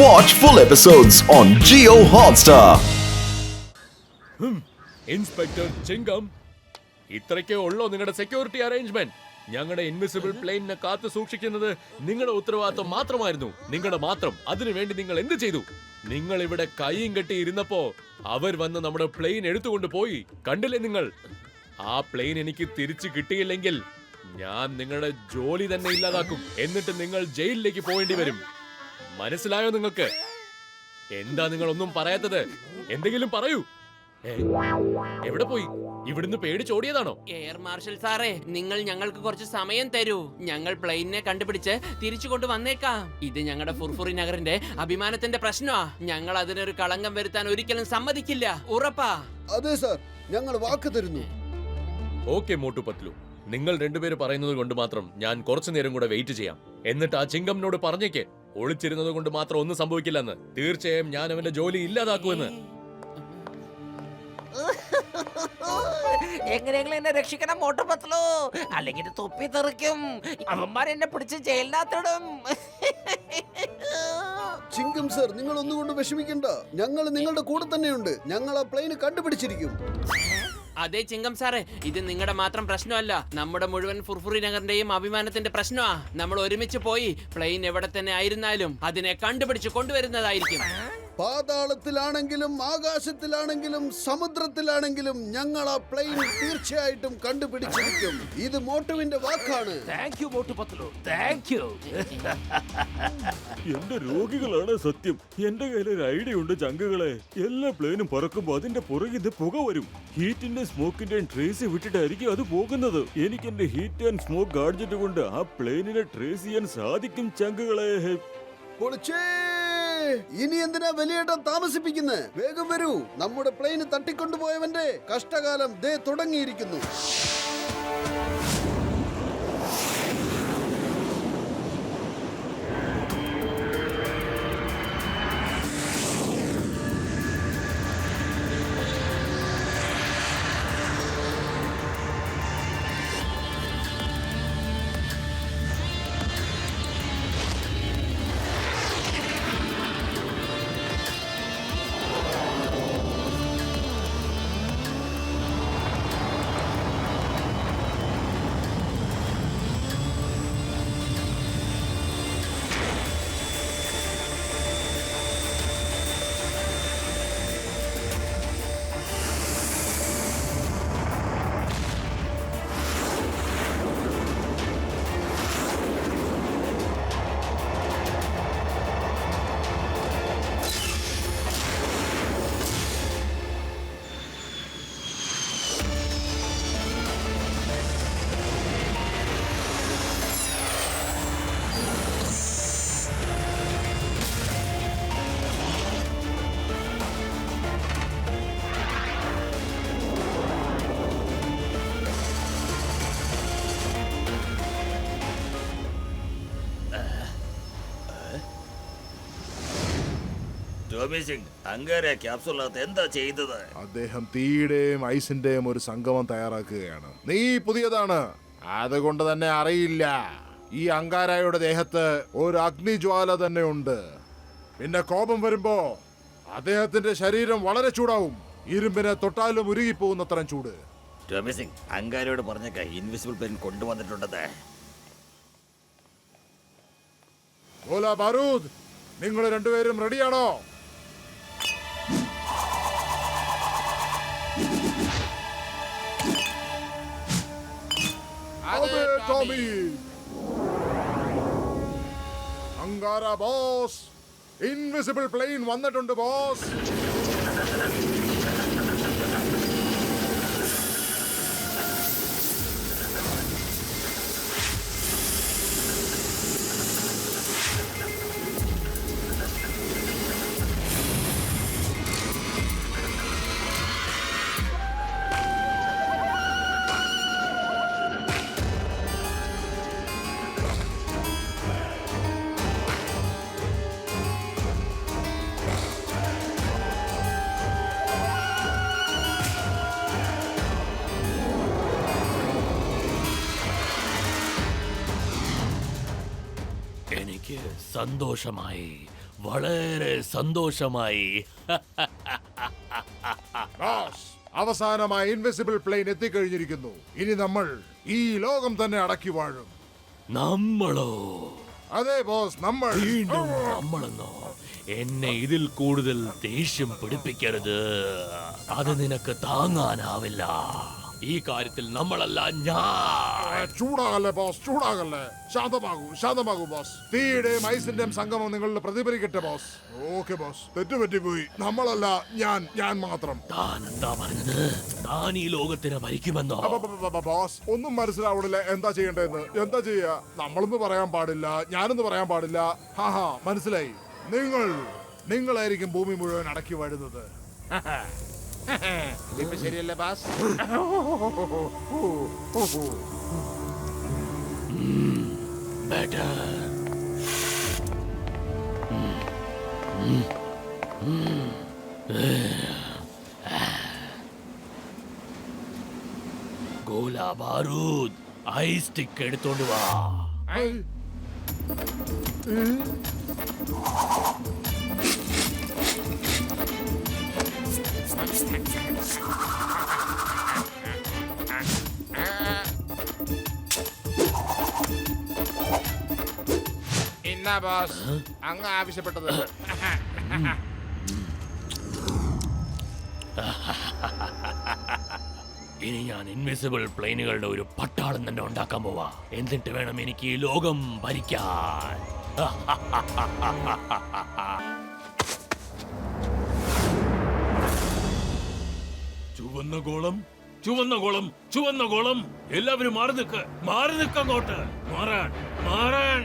Watch full episodes on Geo Hotstar. Inspector Chingam. ഇത്രയ്ക്കേ ഉള്ളോ നിങ്ങളുടെ security arrangement ഞങ്ങളുടെ invisible പ്ലെയിനിനെ കാത്തു സൂക്ഷിക്കുന്നത് നിങ്ങളുടെ ഉത്തരവാദിത്വം മാത്രമായിരുന്നു. നിങ്ങളുടെ മാത്രം. അതിനുവേണ്ടി നിങ്ങൾ എന്ത് ചെയ്തു? നിങ്ങൾ ഇവിടെ കൈയും കെട്ടി ഇരുന്നപ്പോ അവർ വന്ന് നമ്മുടെ പ്ലെയിൻ എടുത്തുകൊണ്ട് പോയി. കണ്ടില്ലേ നിങ്ങൾ? ആ പ്ലെയിൻ എനിക്ക് തിരിച്ചു കിട്ടിയില്ലെങ്കിൽ ഞാൻ നിങ്ങളുടെ ജോലി തന്നെ ഇല്ലാതാക്കും. എന്നിട്ട് നിങ്ങൾ ജയിലിലേക്ക് പോകേണ്ടി വരും. മനസ്സിലായോ നിങ്ങൾക്ക്? എന്താ നിങ്ങൾ ഒന്നും പറയാത്തത്? എന്തെങ്കിലും പറയൂ. എവിടെ പോയി? ഇവിടുന്ന് പേടിച്ചോടിയതാണോ എയർ മാർഷൽ സാറേ നിങ്ങൾ ഞങ്ങൾക്ക് കുറച്ച് സമയം തരൂ. ഞങ്ങൾ പ്ലെയിനെ കണ്ടുപിടിച്ച് തിരിച്ചു കൊണ്ട് വന്നേക്കാം. ഇത് ഞങ്ങളുടെ ഫുർഫുറി നഗറിന്റെ അഭിമാനത്തിന്റെ പ്രശ്നമാ. ഞങ്ങൾ അതിനൊരു കളങ്കം വരുത്താൻ ഒരിക്കലും സമ്മതിക്കില്ല. ഉറപ്പാ. അതെ സാർ. ഞങ്ങൾ വാക്ക് തരുന്നു. ഓക്കെ മോട്ടു പത്ലു. നിങ്ങൾ രണ്ടുപേര് പറയുന്നത് കൊണ്ട് മാത്രം ഞാൻ കുറച്ചു നേരം കൂടെ വെയിറ്റ് ചെയ്യാം. എന്നിട്ട് ആ ചിങ്കമ്നോട് പറഞ്ഞേക്ക്. ഒളിച്ചിരുന്നത് കൊണ്ട് മാത്രം ഒന്നും സംഭവിക്കില്ലെന്ന്. തീർച്ചയായും ഞാൻ അവന്റെ ജോലി ഇല്ലാതാക്കുമെന്ന്. എങ്ങനെയെങ്കിലും എന്നെ രക്ഷിക്കണം മോട്ടപ്പത്തലോ അല്ലെങ്കിൽ തൊപ്പി തെറിക്കും. അവന്മാർ എന്നെ പിടിച്ച് ജയിലിനകത്തിടും. ചിങ്കം സർ നിങ്ങൾ ഒന്നുകൊണ്ട് വിഷമിക്കണ്ട. ഞങ്ങൾ നിങ്ങളുടെ കൂടെ തന്നെയുണ്ട്. ഞങ്ങൾ ആ പ്ലെയിന് കണ്ടുപിടിച്ചിരിക്കും. അതെ ചിങ്കം സാറേ ഇത് നിങ്ങളുടെ മാത്രം പ്രശ്നമല്ല. നമ്മുടെ മുഴുവൻ ഫുർഫുറി നഗറിന്റെയും അഭിമാനത്തിന്റെ പ്രശ്നമാ. നമ്മൾ ഒരുമിച്ച് പോയി പ്ലെയിൻ എവിടെ തന്നെ ആയിരുന്നാലും അതിനെ കണ്ടുപിടിച്ച് കൊണ്ടുവരുന്നതായിരിക്കും. പാതാളത്തിലാണെങ്കിലും ആകാശത്തിലാണെങ്കിലും സമുദ്രത്തിലാണെങ്കിലും ഞങ്ങൾ ആ പ്ലെയിൻ തീർച്ചയായിട്ടും കണ്ടുപിടിച്ചിരിക്കും. ഇത് മോട്ടുവിന്റെ വാക്കാണ്. താങ്ക് യു മോട്ടുപത്തലോ താങ്ക് യു എന്റെ രോഗികളാണ് സത്യം. എന്റെ കയ്യിൽ ഒരു ഐഡിയ ഉണ്ട് ചങ്കുകളെ. എല്ലാ പ്ലെയിനും പറക്കുമ്പോ അതിന്റെ പുറകിത് പുക വരും. ഹീറ്റിന്റെ സ്മോക്കിന്റെ ട്രേസ് വിട്ടിട്ടായിരിക്കും അത് പോകുന്നത്. എനിക്ക് എന്റെ ഹീറ്റ് ആൻഡ് സ്മോക്ക് ഗാഡ്ജറ്റ് കൊണ്ട് ആ പ്ലെയിനിനെ ട്രേസ് ചെയ്യാൻ സാധിക്കും ചങ്കുകളെ. പൊളിച്ചേ! ഇനി എന്തിനാ വലിയേട്ടൻ താമസിപ്പിക്കുന്നത് വേഗം വരൂ. നമ്മുടെ പ്ലെയിന് തട്ടിക്കൊണ്ടുപോയവന്റെ കഷ്ടകാലം ദേ തുടങ്ങിയിരിക്കുന്നു. ടോമി സിംഗ് അങ്ങേരെ എന്താ ചെയ്തത്? അദ്ദേഹം തീയുടെയും ഐസിന്റെയും ഒരു സംഗമം തയ്യാറാക്കുകയാണ്. നീ പുതിയതാണ്. അതുകൊണ്ട് തന്നെ അറിയില്ല. ഈ അങ്കാരായുടെ ദേഹത്ത് ഒരു അഗ്നിജ്വാല തന്നെ ഉണ്ട്. പിന്നെ കോപം വരുമ്പോ അദ്ദേഹത്തിന്റെ ശരീരം വളരെ ചൂടാവും. ഇരുമ്പിനെ തൊട്ടാലും ഉരുകിപ്പോകുന്നത്രയും ചൂട്. ടോമി അങ്കാരയോട് പറഞ്ഞേക്ക ഇൻവിസിബിൾ പെൻ കൊണ്ടുവന്നിട്ടുണ്ടത്. ഓല ബാരൂദ് നിങ്ങൾ രണ്ടുപേരും റെഡിയാണോ Tommy Ankara boss invisible plane വന്നിട്ടുണ്ട് ബോസ് സന്തോഷമായി. വളരെ സന്തോഷമായി. അവസാനമായി ഇൻവിസിബിൾ പ്ലെയിൻ എത്തിക്കഴിഞ്ഞിരിക്കുന്നു. ഇനി നമ്മൾ ഈ ലോകം തന്നെ അടക്കി വാഴും. നമ്മളോ? അതെ ബോസ് നമ്മൾ. വീണ്ടും നമ്മളെന്നോ? എന്നെ ഇതിൽ കൂടുതൽ ദേഷ്യം പിടിപ്പിക്കരുത്. അത് നിനക്ക് താങ്ങാനാവില്ല. ഈ കാര്യത്തിൽ നമ്മളല്ല ഞാൻ. ചൂടാകല്ലേ ബോസ് ചൂടാകല്ലേ? ശാന്തമാകൂ ശാന്തമാകൂ ബോസ്. തീയുടെയും ഐസിന്റെയും സംഗമം നിങ്ങളുടെ പ്രതിഫലിക്കട്ടെ ബോസ്. Okay boss. തെറ്റുപറ്റിപ്പോയി നമ്മളല്ല ഞാൻ ഞാൻ മാത്രം. താൻ എന്താ പറഞ്ഞത്? താൻ ഈ ലോകത്തിനെ ഭരിക്കുമെന്നോ ബോസ് ഒന്നും മനസ്സിലാവണില്ല. എന്താ ചെയ്യേണ്ടതെന്ന്? എന്താ ചെയ്യാ? നമ്മളൊന്നും പറയാൻ പാടില്ല. ഞാനൊന്നും പറയാൻ പാടില്ല. ഹാ ഹാ മനസ്സിലായി. നിങ്ങൾ നിങ്ങളായിരിക്കും ഭൂമി മുഴുവൻ അടക്കി വാഴുന്നത്. ഇപ്പൊ ശരിയല്ലേ ബാസ് Better. ഗോല ബാരൂദ് ഐസ് സ്റ്റിക്ക് എടുത്തോണ്ട് ബോസ് ബാസ്. അങ്ങ് ആവശ്യപ്പെട്ടത്. ഇനി ഞാൻ ഇൻവിസിബിൾ പ്ലെയിനുകളുടെ ഒരു പട്ടാളം തന്നെ ഉണ്ടാക്കാൻ പോവാ. എന്നിട്ട് വേണം എനിക്ക് ഈ ലോകം ഭരിക്കാൻ. ചുവന്ന ഗോളം ചുവന്ന ഗോളം ചുവന്ന ഗോളം. എല്ലാവരും മാറി നിൽക്ക് മാറി നിൽക്കങ്ങോട്ട് മാറാൻ മാറാൻ.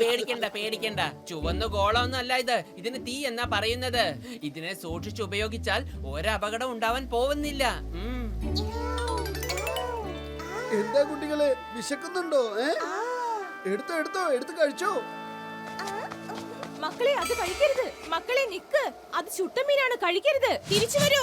പേടിക്കണ്ട പേടിക്കണ്ട. ചുവന്ന ഗോളമൊന്നും അല്ല ഇത്. ഇതിന് തീ എന്നാ പറയുന്നത്? ഇതിനെ സൂക്ഷിച്ചു ഉപയോഗിച്ചാൽ ഒരപകടം ഉണ്ടാവാൻ പോവുന്നില്ല എന്താ കുട്ടികളെ വിശക്കുന്നുണ്ടോ എടുത്തോ എടുത്തോ എടുത്ത് കഴിച്ചോ? മക്കളെ അത് കഴിക്കരുത്. മക്കളെ നിക്ക്. അത് ചുട്ടമീനാണ് കഴിക്കരുത്. തിരിച്ചു വരൂ.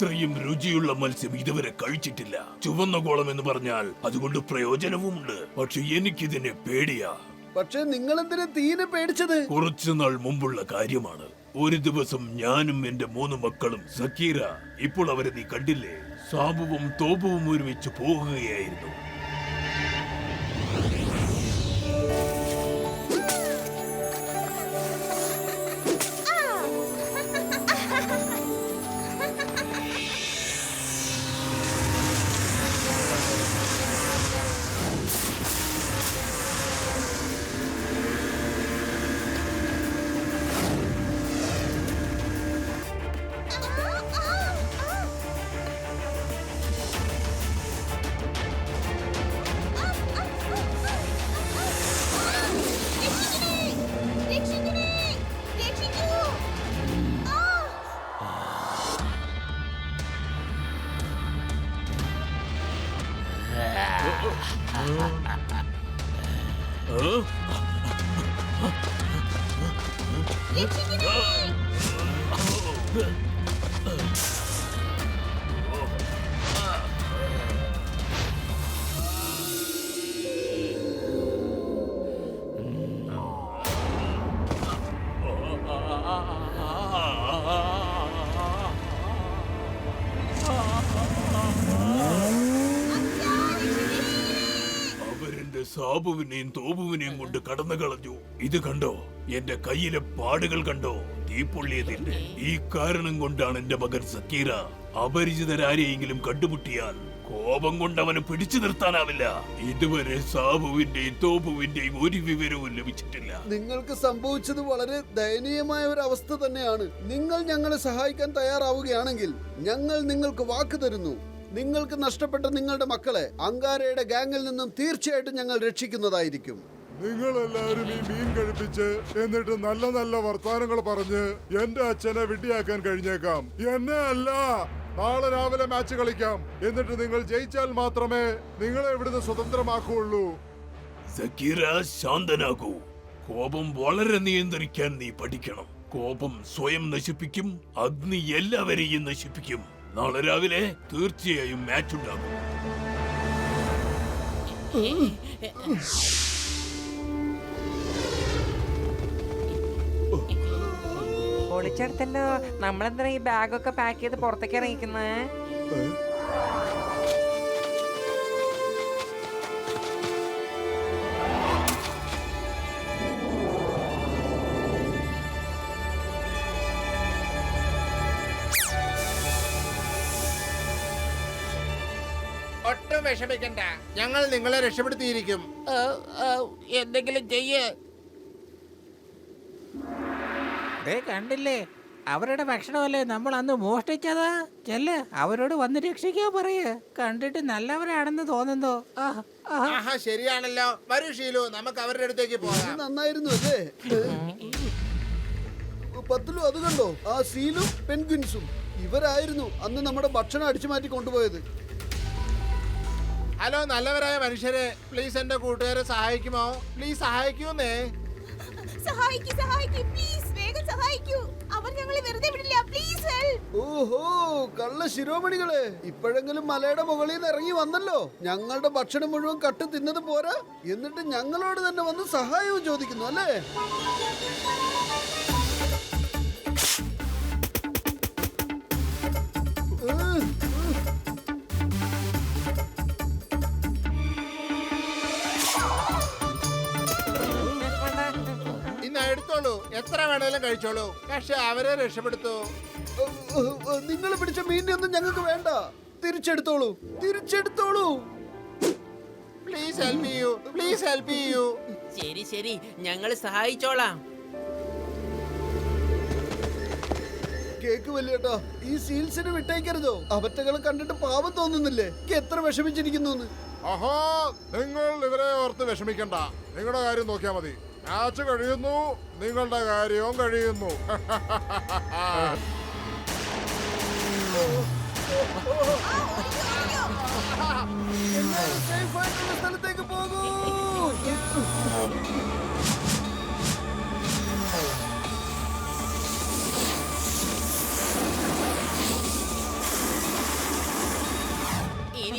ഇത്രയും രുചിയുള്ള മത്സ്യം ഇതുവരെ കഴിച്ചിട്ടില്ല. ചുവന്ന കോളം എന്ന് പറഞ്ഞാൽ അതുകൊണ്ട് പ്രയോജനവുമുണ്ട്. പക്ഷെ എനിക്കിതിനെ പേടിയാ. പക്ഷെ നിങ്ങൾ എന്തിനാ തീനെ പേടിച്ചത്? കുറച്ചു നാൾ മുമ്പുള്ള കാര്യമാണ്. ഒരു ദിവസം ഞാനും എന്റെ മൂന്ന് മക്കളും സക്കീര ഇപ്പോൾ അവരെ നീ കണ്ടില്ലേ? സാബുവും തോപുവും ഒരുമിച്ച് പോകുകയായിരുന്നു Let's begin! സാബുവിനെയും തോബുവിനെയും കൊണ്ട് കടന്നു കളഞ്ഞു. ഇത് കണ്ടോ? എന്റെ കയ്യിലെ പാടുകൾ കണ്ടോ? തീപ്പൊള്ളിയതിന്റെ ഈ കാരണം കൊണ്ടാണ് എന്റെ മകൻ സക്കീറ അപരിചിതരാരെയെങ്കിലും കണ്ടുമുട്ടിയാൽ കോപം കൊണ്ട് അവനെ പിടിച്ചു നിർത്താനാവില്ല. ഇതുവരെ സാബുവിന്റെയും തോബുവിന്റെയും ഒരു വിവരവും ലഭിച്ചിട്ടില്ല. നിങ്ങൾക്ക് സംഭവിച്ചത് വളരെ ദയനീയമായ ഒരു അവസ്ഥ തന്നെയാണ്. നിങ്ങൾ ഞങ്ങളെ സഹായിക്കാൻ തയ്യാറാവുകയാണെങ്കിൽ ഞങ്ങൾ നിങ്ങൾക്ക് വാക്ക് തരുന്നു. നിങ്ങൾക്ക് നഷ്ടപ്പെട്ട നിങ്ങളുടെ മക്കളെ അങ്കാരയുടെ ഗാങ്ങിൽ നിന്നും തീർച്ചയായിട്ടും ഞങ്ങൾ രക്ഷിക്കുന്നതായിരിക്കും. നിങ്ങൾ എല്ലാവരും ഈ മീൻ കഴിപ്പിച്ച് എന്നിട്ട് നല്ല നല്ല വർത്താനങ്ങൾ പറഞ്ഞ് എന്റെ അച്ഛനെ വിട്ടിയാക്കാൻ കഴിഞ്ഞേക്കാം. എന്നെ അല്ല നാളെ രാവിലെ മാച്ച് കളിക്കാം. എന്നിട്ട് നിങ്ങൾ ജയിച്ചാൽ മാത്രമേ നിങ്ങളെ ഇവിടുന്ന് ശാന്തനാകൂ. കോപം വളരെ നിയന്ത്രിക്കാൻ നീ പഠിക്കണം. കോപം സ്വയം നശിപ്പിക്കും അഗ്നി എല്ലാവരെയും നശിപ്പിക്കും. നാളെ രാവിലെ തീർച്ചയായും മാച്ച് ഉണ്ടാകും. പൊളിച്ചെടുത്തല്ലോ. നമ്മളെന്തിനാ ഈ ബാഗൊക്കെ പാക്ക് ചെയ്ത് പുറത്തേക്ക് ഇറങ്ങിക്കുന്നത് വിഷമിക്കണ്ട. ഞങ്ങൾ നിങ്ങളെ രക്ഷപ്പെടുത്തിയിരിക്കും. എന്തെങ്കിലും ചെയ്യേ. കണ്ടില്ലേ? അവരുടെ ഭക്ഷണമല്ലേ നമ്മൾ അന്ന് മോഷ്ടിച്ചത്? ചെല്ല് അവരോട് വന്ന് രക്ഷിക്കാൻ പറയേ. കണ്ടിട്ട് നല്ലവരാണെന്ന് തോന്നുന്നു. ആഹ്, ആഹ്. ശരിയാണല്ലോ. വരൂ ഷീലു. നമുക്ക് അവരുടെ അടുത്തേക്ക് പോകാം. നന്നായിരുന്നു അല്ലേ? പത്തിലും അത് കണ്ടോ? ആ സീലും പെൻഗ്വിൻസും. ഇവരായിരുന്നു അന്ന് നമ്മുടെ ഭക്ഷണം അടിച്ചു മാറ്റി കൊണ്ടുപോയത്. ഹലോ നല്ലവരായ മനുഷ്യരെ പ്ലീസ് എന്റെ കൂട്ടുകാരെ സഹായിക്കുമോ? പ്ലീസ് സഹായിക്കൂന്നേ? സഹായിക്കൂ സഹായിക്കൂ പ്ലീസ് വേഗം സഹായിക്കൂ. അവർ ഞങ്ങളെ വെറുതെ വിടില്ല പ്ലീസ് ഹെൽപ്പ് ഓഹോ കള്ള ശിരോമണികളെ. ഇപ്പോഴെങ്കിലും മലയുടെ മുകളിൽ നിന്ന് ഇറങ്ങി വന്നല്ലോ. ഞങ്ങളുടെ ഭക്ഷണം മുഴുവൻ കട്ട് തിന്നത് പോരാ. എന്നിട്ട് ഞങ്ങളോട് തന്നെ വന്ന് സഹായവും ചോദിക്കുന്നു അല്ലേ? ഏഹ്, എത്ര വേണേലും കഴിച്ചോളൂ. പക്ഷെ അവരെ രക്ഷപ്പെടുത്തു. നിങ്ങൾ പിടിച്ച മീനിനെ ഒന്നും ഞങ്ങൾക്ക് വേണ്ട. തിരിച്ചെടുത്തോളൂ. തിരിച്ചെടുത്തോളൂ. പ്ലീസ് ഹെൽപ്പ് ചെയ്യൂ പ്ലീസ് ഹെൽപ്പ് ചെയ്യൂ ശരി ശരി. ഞങ്ങൾ സഹായിച്ചോളാം. കേക്ക് വലിയേട്ടാ ഈ സീൽസിനെ വിട്ടേക്കരുതോ അവറ്റകൾ കണ്ടിട്ട് പാപം തോന്നുന്നില്ലേ? എത്ര വിഷമിച്ചിരിക്കുന്നു അഹോ നിങ്ങൾ ഇവരെ ഓർത്ത് വിഷമിക്കണ്ട. നിങ്ങളുടെ കാര്യം നോക്കിയാ മതി. മാച്ച് കഴിയുന്നു. നിങ്ങളുടെ കാര്യവും കഴിയുന്നു. സ്ഥലത്തേക്ക് പോകൂ.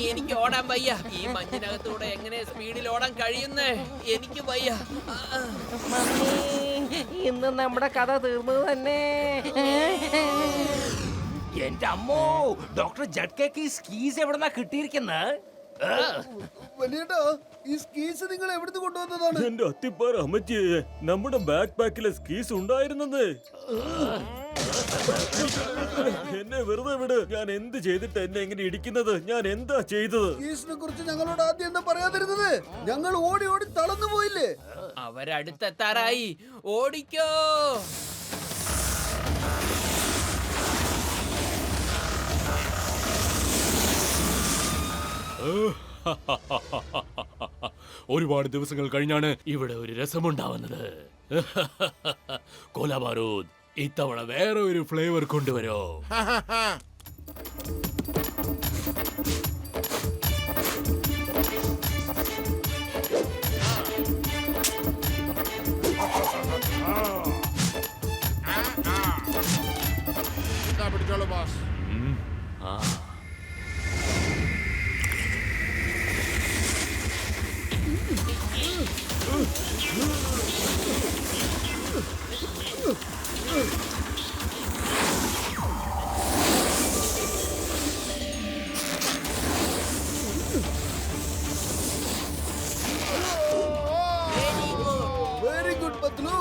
എനിക്ക് ഓടാൻ വയ്യ. ഈ മഞ്ഞിനകത്തൂടെ എങ്ങനെ സ്പീഡിൽ ഓടാൻ കഴിയുന്നേ? എനിക്ക് വയ്യ. ഇന്ന് നമ്മുടെ കഥ തീർന്നു തന്നെ. എന്റെ അമ്മോ ഡോക്ടർ ജഡ്കേക്ക് ഈ സ്കീസ് എവിടെന്നാ കിട്ടിയിരിക്കുന്നത് വലിയേട്ടാ ഈ സ്കീസ് നിങ്ങൾ എവിടുന്ന് കൊണ്ടുവന്നതാണ്? എന്റെ അത്തിപ്പാറ അമ്മച്ചിയെ നമ്മുടെ ബാക്ക് പാക്കിലെ സ്കീസ് ഉണ്ടായിരുന്നത്. എന്നെ വെറുതെ വിട്. ഞാൻ എന്ത് ചെയ്തിട്ട് എന്നെ എങ്ങനെ ഇടിക്കുന്നത്? ഞാൻ എന്താ ചെയ്തത്? സ്കീസിനെ കുറിച്ച് ഞങ്ങളോട് ആദ്യം എന്താ പറയാതിരുന്നത്? ഞങ്ങൾ ഓടി ഓടി തളർന്നു പോയില്ലേ? അവരടുത്തെത്താറായി. ഓടിക്കോ. ഒരുപാട് ദിവസങ്ങൾ കഴിഞ്ഞാണ് ഇവിടെ ഒരു രസമുണ്ടാവുന്നത്. കോലാബാരൂദ് ഇത്തവണ വേറെ ഒരു ഫ്ലേവർ കൊണ്ടുവരോ? പിടിച്ചോളൂ ബോസ്. ആ. പത്ലു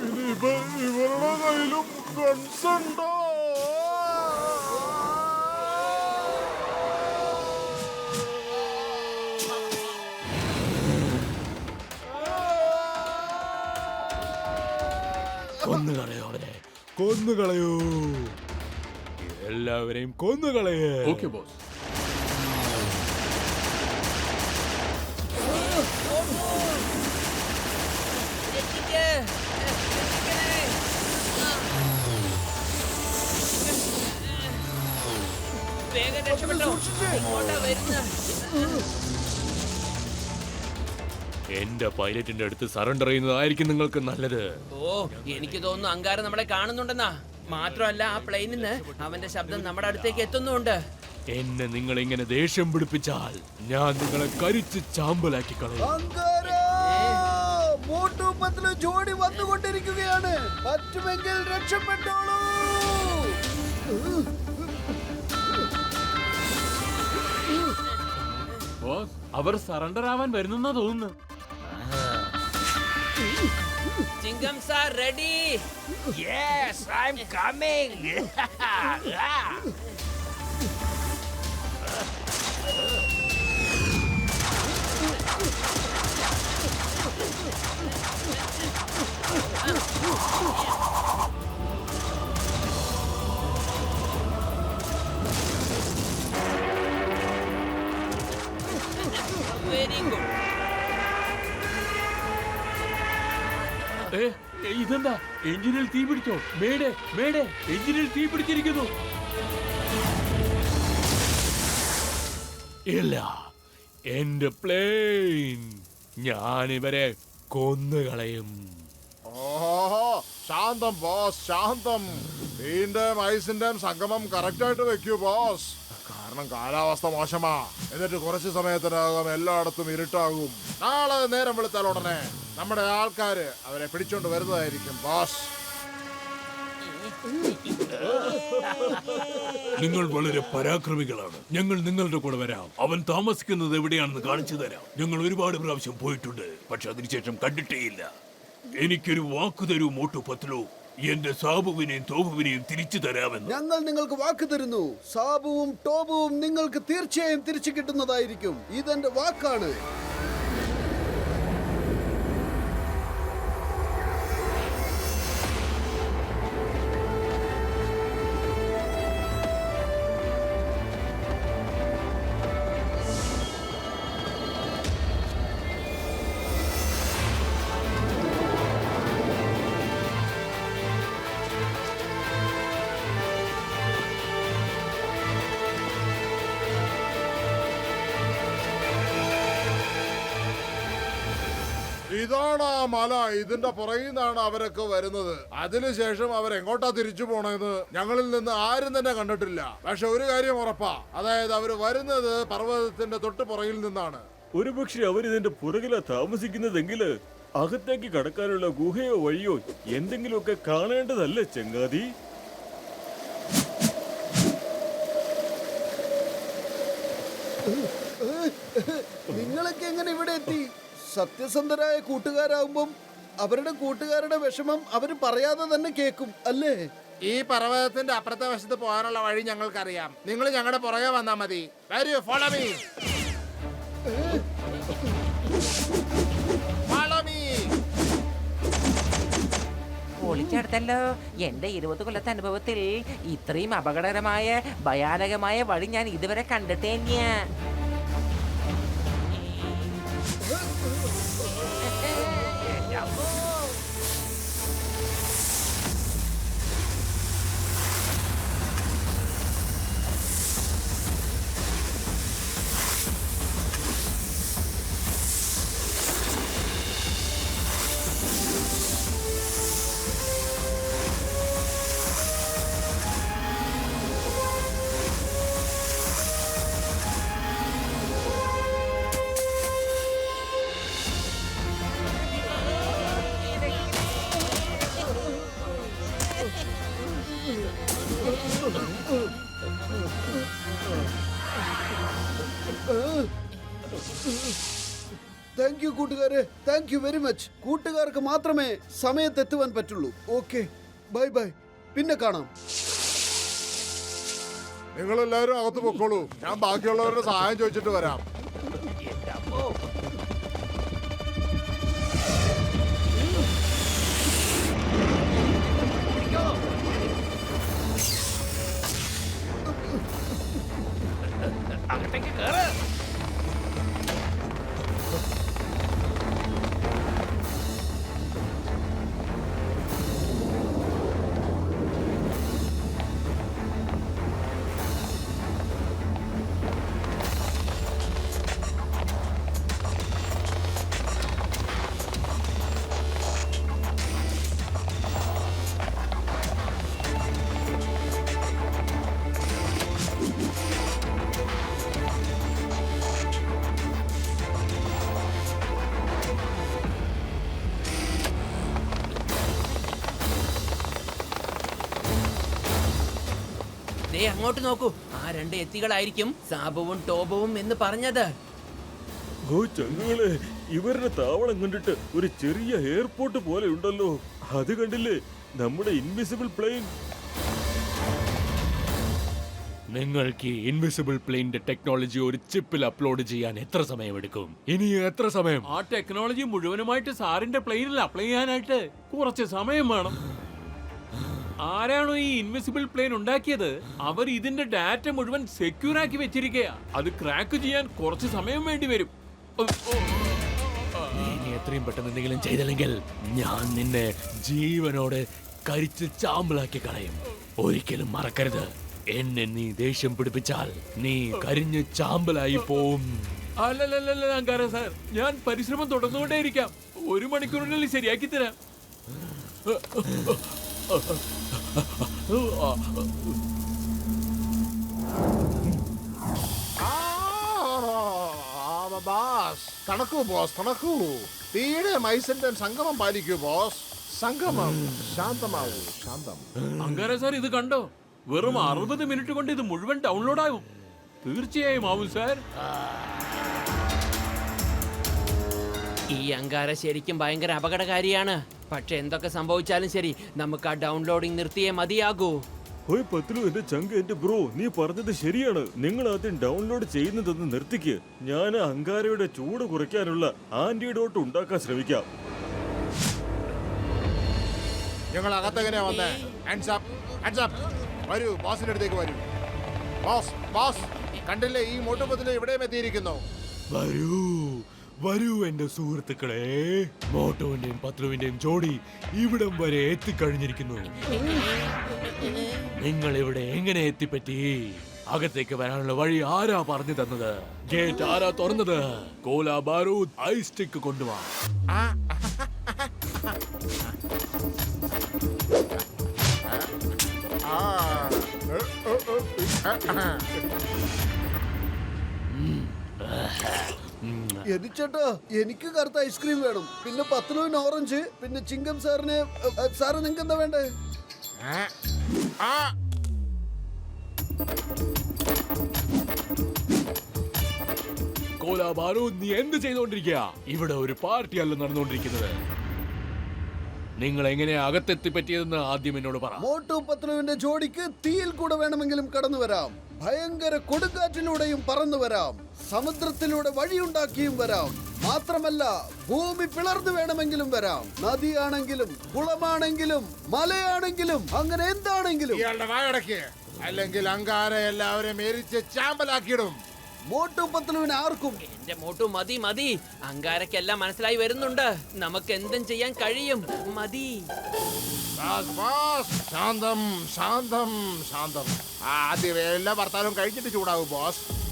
ഇനിയിപ്പോ ഇവരുടെ കയ്യിലും ഗൺസ് ഉണ്ടോ കൊന്നുകളയോ കൊന്നുകളയോ. എല്ലാവരെയും കൊന്നുകളയേ. Okay boss. വേഗം രക്ഷപ്പെട്ടോ. ഇങ്ങോട്ടാ വരുന്ന. എന്റെ പൈലറ്റിന്റെ അടുത്ത് സറണ്ടർ ചെയ്യുന്നതായിരിക്കും നിങ്ങൾക്ക് നല്ലത്. ഓ എനിക്ക് തോന്നുന്നു അങ്കാരം നമ്മളെ കാണുന്നുണ്ടെന്നാ. മാത്രമല്ല ആ പ്ലെയിനിൽ നിന്ന് അവന്റെ ശബ്ദം നമ്മുടെ അടുത്തേക്ക് എത്തുന്നുണ്ട്. എന്നെ നിങ്ങൾ ഇങ്ങനെ ദേഷ്യം പിടിപ്പിച്ചാൽ ഞാൻ നിങ്ങളെ കരിച്ച് ചാമ്പലാക്കി കളയും. ജോഡി വന്നുകൊണ്ടിരിക്കുകയാണ്. പറ്റുമെങ്കിൽ രക്ഷപ്പെട്ടോളൂ. അവർ സറണ്ടർ ആവാൻ വരുന്നെന്നാ തോന്നുന്നു. Gums are ready. Yes, I'm coming. Very good. ഇതെന്താ? എഞ്ചിനിൽ തീ പിടിച്ചോ? മേടെ മേടെ എഞ്ചിനിൽ തീ പിടിച്ചിരിക്കുന്നു. ഇല്ല എന്റെ പ്ലെയിൻ ഞാൻ ഇവരെ കൊന്നുകളയും. ഓഹോ ശാന്തം ബോസ് ശാന്തം. തീന്റെയും ഐസിന്റെയും സംഗമം കറക്റ്റ് ആയിട്ട് വെക്കൂ ബോസ് കാരണം കാലാവസ്ഥ മോശമാ. എന്നിട്ട് കുറച്ച് സമയത്തിനകം എല്ലായിടത്തും ഇരുട്ടാകും. നാളെ നേരം വെളുത്താൽ ഉടനെ നമ്മുടെ ആൾക്കാര് അവരെ പിടിച്ചോണ്ട് വരുന്നതായിരിക്കും ബോസ് നിങ്ങൾ വളരെ പരാക്രമികളാണ്. ഞങ്ങൾ നിങ്ങളുടെ കൂടെ വരാം. അവൻ താമസിക്കുന്നത് എവിടെയാണെന്ന് കാണിച്ചു തരാം. ഞങ്ങൾ ഒരുപാട് പ്രാവശ്യം പോയിട്ടുണ്ട്. പക്ഷെ അതിനുശേഷം കണ്ടിട്ടേയില്ല. എനിക്കൊരു വാക്കു തരൂ മോട്ടു പത്ലു. എന്റെ സാബുവിനെയും തോബുവിനെയും തിരിച്ചു തരാമെന്ന്. ഞങ്ങൾ നിങ്ങൾക്ക് വാക്ക് തരുന്നു. സാബുവും ടോബുവും നിങ്ങൾക്ക് തീർച്ചയായും തിരിച്ചു കിട്ടുന്നതായിരിക്കും. ഇതെന്റെ വാക്കാണ്. ഇതാണ് ആ മല. ഇതിന്റെ പുറകിൽ നിന്നാണ് അവരൊക്കെ വരുന്നത്. അതിനുശേഷം അവരെങ്ങോട്ടാ തിരിച്ചു പോണത് ഞങ്ങളിൽ നിന്ന് ആരും തന്നെ കണ്ടിട്ടില്ല. പക്ഷെ ഒരു കാര്യം ഉറപ്പാ. അതായത് അവർ വരുന്നത് പർവതത്തിന്റെ തൊട്ട് പുറകിൽ നിന്നാണ്. ഒരുപക്ഷെ അവരിതിന്റെ പുറകിലാ താമസിക്കുന്നതെങ്കിൽ അകത്തേക്ക് കടക്കാനുള്ള ഗുഹയോ വഴിയോ എന്തെങ്കിലുമൊക്കെ കാണേണ്ടതല്ലേ ചെങ്ങാതി? നിങ്ങളൊക്കെ എങ്ങനെ ഇവിടെ എത്തി? സത്യസന്ധരായ കൂട്ടുകാരാകുമ്പം അവരുടെ കൂട്ടുകാരുടെ വിഷമം അവർ പറയാതെ തന്നെ കേൾക്കും അല്ലേ? ഈ പർവതത്തിന്റെ അപ്പുറത്തെ വശത്ത് പോകാനുള്ള വഴി ഞങ്ങൾക്കറിയാം. നിങ്ങൾ ഞങ്ങളുടെ പുറകെ വന്നാ മതി. വരൂ ഫോളോ മീ ഫോളോ മീ പൊളിച്ചെടുത്തല്ലോ. എന്റെ ഇരുപത് കൊല്ലത്തെ അനുഭവത്തിൽ ഇത്രയും അപകടകരമായ ഭയാനകമായ വഴി ഞാൻ ഇതുവരെ കണ്ടിട്ടേ കൂട്ടുകാരെ. താങ്ക് യു വെരി മച്ച് കൂട്ടുകാർക്ക് മാത്രമേ സമയത്തെത്തുവാൻ പറ്റുള്ളൂ. ഓക്കെ ബൈ ബൈ പിന്നെ കാണാം. നിങ്ങൾ എല്ലാവരും അകത്ത് പൊക്കോളൂ. ഞാൻ ബാക്കിയുള്ളവരുടെ സഹായം ചോദിച്ചിട്ട് വരാം. ദേ അങ്ങോട്ട് നോക്കൂ. ആ രണ്ട് എത്തികളായിരിക്കും സാബുവും ടോബവും എന്ന് പറഞ്ഞത്. ഓ ഇവരുടെ താവളം കണ്ടിട്ട് ഒരു ചെറിയ എയർപോർട്ട് പോലെ ഉണ്ടല്ലോ. അത് കണ്ടില്ലേ? നമ്മുടെ ഇൻവിസിബിൾ പ്ലെയിൻ നിങ്ങൾക്ക് ഇൻവിസിബിൾ പ്ലെയിന്റെ ടെക്നോളജി ഒരു ചിപ്പിൽ അപ്ലോഡ് ചെയ്യാൻ എത്ര സമയമെടുക്കും? ഇനി എത്ര സമയം? ആ ടെക്നോളജി മുഴുവനുമായിട്ട് സാറിന്റെ പ്ലെയിനിൽ അപ്ലൈ ചെയ്യാനായിട്ട് കുറച്ച് സമയം വേണം. ആരാണോ ഈ ഇൻവിസിബിൾ പ്ലെയിൻ ഉണ്ടാക്കിയത്? അവർ ഇതിന്റെ ഡാറ്റ മുഴുവൻ സെക്യൂർ ആക്കി വെച്ചിരിക്കയാ. അത് ക്രാക്ക് ചെയ്യാൻ കുറച്ച് സമയം വേണ്ടി വരും. നീ എത്രയും പെട്ടെന്ന് എന്തെങ്കിലും ചെയ്തില്ലെങ്കിൽ ഞാൻ നിന്നെ ജീവനോടെ കരിച്ച് ചാമ്പലാക്കി കളയും. ഒരിക്കലും മറക്കരുത്. എന്നെ നീ ദേഷ്യം പിടിപ്പിച്ചാൽ നീ കരിഞ്ഞ് ചാമ്പലായി പോവും. അല്ലല്ലല്ല സാർ. ഞാൻ പരിശ്രമം തുടർന്നുകൊണ്ടേയിരിക്കാം. ഒരു മണിക്കൂറിനുള്ളിൽ ശരിയാക്കി തരാം. ബോസ്. കണക്കു ബോസ് കണക്കു. തീരെ മൈസിന്റെ സംഗമം പാലിക്കൂ ബോസ്. സംഗമം ശാന്തമാവൂ ശാന്തം. അങ്കാര സാർ ഇത് കണ്ടോ? വെറും അറുപത് മിനിറ്റ് കൊണ്ട് ഇത് മുഴുവൻ ഡൗൺലോഡ് ആവും തീർച്ചയായും ആവും സാർ. ഈ അങ്കാര ശരിക്കും ഭയങ്കര അപകടകാരിയാണ്. പക്ഷെ എന്തൊക്കെ സംഭവിച്ചാലും ശരി നമുക്ക് ആ ഡൗൺലോഡിംഗ് നിർത്തിയേ മതിയാകൂ. ഓയ് പത്ലു എന്റെ ചങ്ക് എന്റെ ബ്രോ നീ പറഞ്ഞത് ശരിയാണ്. നിങ്ങൾ ആദ്യം ഡൗൺലോഡ് ചെയ്യുന്നതെന്ന് നിർത്തിക്ക്. ഞാൻ അങ്കാരയുടെ ചൂട് കുറയ്ക്കാനുള്ള ആന്റിഡോട്ട് ഉണ്ടാക്കാൻ ശ്രമിക്കാം. ഞങ്ങൾ അകത്തെങ്ങനെയാ വന്നേ? ഹാൻഡ്സ് അപ്പ് ഹാൻഡ്സ് അപ്പ് വരൂ ബോസിന്റെ അടുത്തേക്ക് വരൂ. ബോസ് ബോസ് കണ്ടില്ലേ ഈ മോട്ടുപത്തിൽ ഇവിടെയും എത്തിയിരിക്കുന്നു. വരൂ. വരൂ എന്റെ സുഹൃത്തുക്കളെ മോട്ടോവിന്റെയും പത്ലുവിന്റെയും ജോഡി ഇവിടം വരെ എത്തിക്കഴിഞ്ഞിരിക്കുന്നു നിങ്ങൾ ഇവിടെ എങ്ങനെ എത്തിപ്പറ്റി അകത്തേക്ക് വരാനുള്ള വഴി ആരാ പറഞ്ഞു തന്നത് ഗേറ്റ് ആരാ തുറന്നത് കോല ബാരൂദ് ഐ സ്റ്റിക്ക് കൊണ്ടുവാ ആ എരിച്ചേട്ടാ എനിക്ക് കറുത്ത ഐസ്ക്രീം വേണം. പിന്നെ പത്തുലുവിന് ഓറഞ്ച് പിന്നെ ചിങ്കം സാറിന് സാറ് നിങ്ങൾക്ക് എന്താ വേണ്ടേ നീ എന്ത് ചെയ്തുകൊണ്ടിരിക്കുക ഇവിടെ ഒരു പാർട്ടിയല്ല നടന്നുകൊണ്ടിരിക്കുന്നത് നിങ്ങൾ എങ്ങനെയാ അകത്തെത്തി പറ്റിയതെന്ന് ആദ്യം എന്നോട് പറ. മോട്ടു പത്ലുവിന്റെ ജോഡിക്ക് തീയിൽ കൂടെ വേണമെങ്കിലും കടന്നു വരാം. ഭയങ്കര കൊടുങ്കാറ്റിലൂടെയും പറന്നു വരാം. സമുദ്രത്തിലൂടെ വഴിയുണ്ടാക്കിയും വരാം. മാത്രമല്ല ഭൂമി പിളർന്നു വേണമെങ്കിലും വരാം. നദിയാണെങ്കിലും കുളമാണെങ്കിലും മലയാണെങ്കിലും അങ്ങനെ എന്താണെങ്കിലും. അല്ലെങ്കിൽ അങ്കാരെ എല്ലാവരെയും എരിച്ച് ചാമ്പലാക്കിയിടും. മോട്ടു പത്ലുവിന് ആർക്കും? എന്റെ മോട്ടു മതി മതി. അങ്കാരക്കെല്ലാം മനസ്സിലായി വരുന്നുണ്ട്. നമുക്ക് എന്തും ചെയ്യാൻ കഴിയും. മതി. ശാന്തം ശാന്തം ശാന്തം. ആദ്യം എല്ലാ ഭർത്താവും കഴിച്ചിട്ട് ചൂടാവും ബോസ്.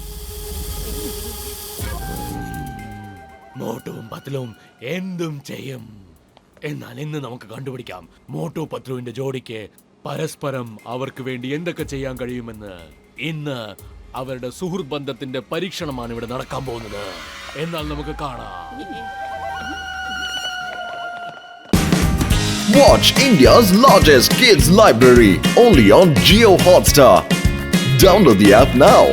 മോട്ടുവും പത്തലും എന്തും ചെയ്യും. എന്നാൽ ഇന്ന് നമുക്ക് കണ്ടുപിടിക്കാം. മോട്ടു പത്ലുവിന്റെ ജോഡിക്ക് പരസ്പരം അവർക്ക് വേണ്ടി എന്തൊക്കെ ചെയ്യാൻ കഴിയുമെന്ന്. ഇന്ന് അവരുടെ സുഹൃത്ത് ബന്ധത്തിന്റെ പരീക്ഷണമാണ് ഇവിടെ നടക്കാൻ പോകുന്നത് എന്നാൽ നമുക്ക് കാണാം Watch India's largest kids library only on Geo Hotstar. Download the app now.